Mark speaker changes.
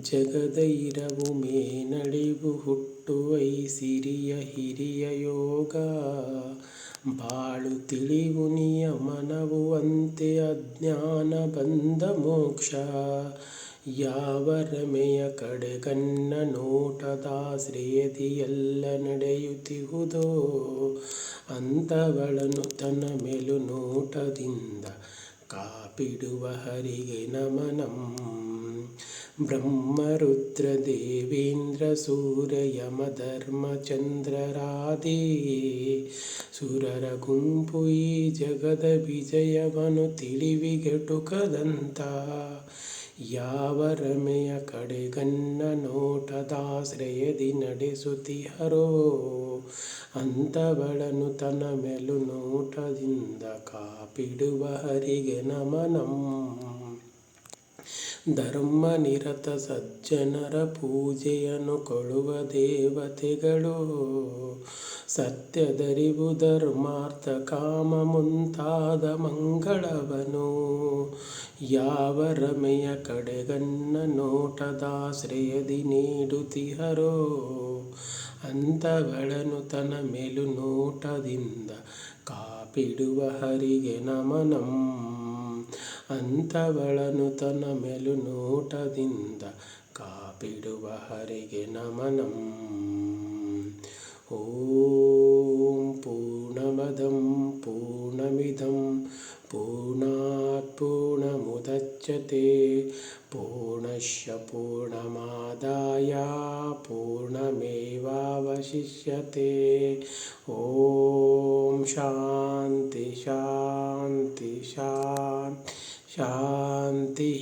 Speaker 1: ಜಗದ ಇರವು ಮೇನಳಿವು ಹುಟ್ಟುವೈ ಸಿರಿಯ ಹಿರಿಯ ಯೋಗ. ಬಾಳು ತಿಳಿವು ನಿಯಮನವು ಅಂತೆ ಅಜ್ಞಾನ ಬಂದ ಮೋಕ್ಷ. ಯಾವ ರಮೆಯ ಕಡೆಗಣ್ಣ ನೋಟದಾಶ್ರಯದಿ ಎಲ್ಲ ನಡೆಯುತ್ತಿಹುದೋ ಅಂಥವಳನು ತನ್ನ ಮೇಲು ನೋಟದಿಂದ ಕಾಪಿಡುವ ಹರಿಗೆ ನಮನಂ. ಬ್ರಹ್ಮರುದ್ರ ದೇವೇಂದ್ರ ಸೂರ್ಯ ಯಮ ಧರ್ಮ ಚಂದ್ರರಾದೇ ಸುರರ ಗುಂಪು ಈ ಜಗದ ವಿಜಯವನು ತಿಳಿವಿಗೆಟುಕದಂತ ಯಾವ ರಮೆಯ ಕಡೆಗನ್ನ ನೋಟದಾಶ್ರಯದಿ ನಡೆಸುತ್ತಿಹರೋ. ಅಂತವಳನು ತನ್ನ ಮೆಲು ನೋಟದಿಂದ ಕಾಪಿಡುವ ಹರಿಗೆ ನಮನಂ. ಧರ್ಮನಿರತ ಸಜ್ಜನರ ಪೂಜೆಯನ್ನು ಕೊಡುವ ದೇವತೆಗಳು. ಸತ್ಯದರಿವು ಧರ್ಮಾರ್ಥ ಕಾಮ ಮುಂತಾದ ಮಂಗಳವನು. ಯಾವ ರಮೆಯ ಕಡೆಗನ್ನ ನೋಟದಾಶ್ರಯದಿ ನೀಡುತ್ತಿಹರೋ. ಅಂಥವಳನು ತನ ಮೇಲು ನೋಟದಿಂದ ಕಾಪಿಡುವ ಹರಿಗೆ ನಮನಂ. ಅಂಥವಳನು ತನ್ನ ಮೇಲು ನೋಟದಿಂದ ಕಾಪಿಡುವ ಹರಿಗೆ ನಮನಂ. ಓಂ ಪೂರ್ಣಮದಂ ಪೂರ್ಣಮಿದಂ ಪೂರ್ಣಾತ್ ಪೂರ್ಣಮುದಚ್ಯತೆ ಪೂರ್ಣಶ್ಯ ಪೂರ್ಣಮಾದಾಯ ಪೂರ್ಣಮೇವಾವಶಿಷ್ಯತೆ. ಓಂ ಶಾಂತಿ ಶಾಂತಿ ಶಾಂತಿ ಶಾಂತಿ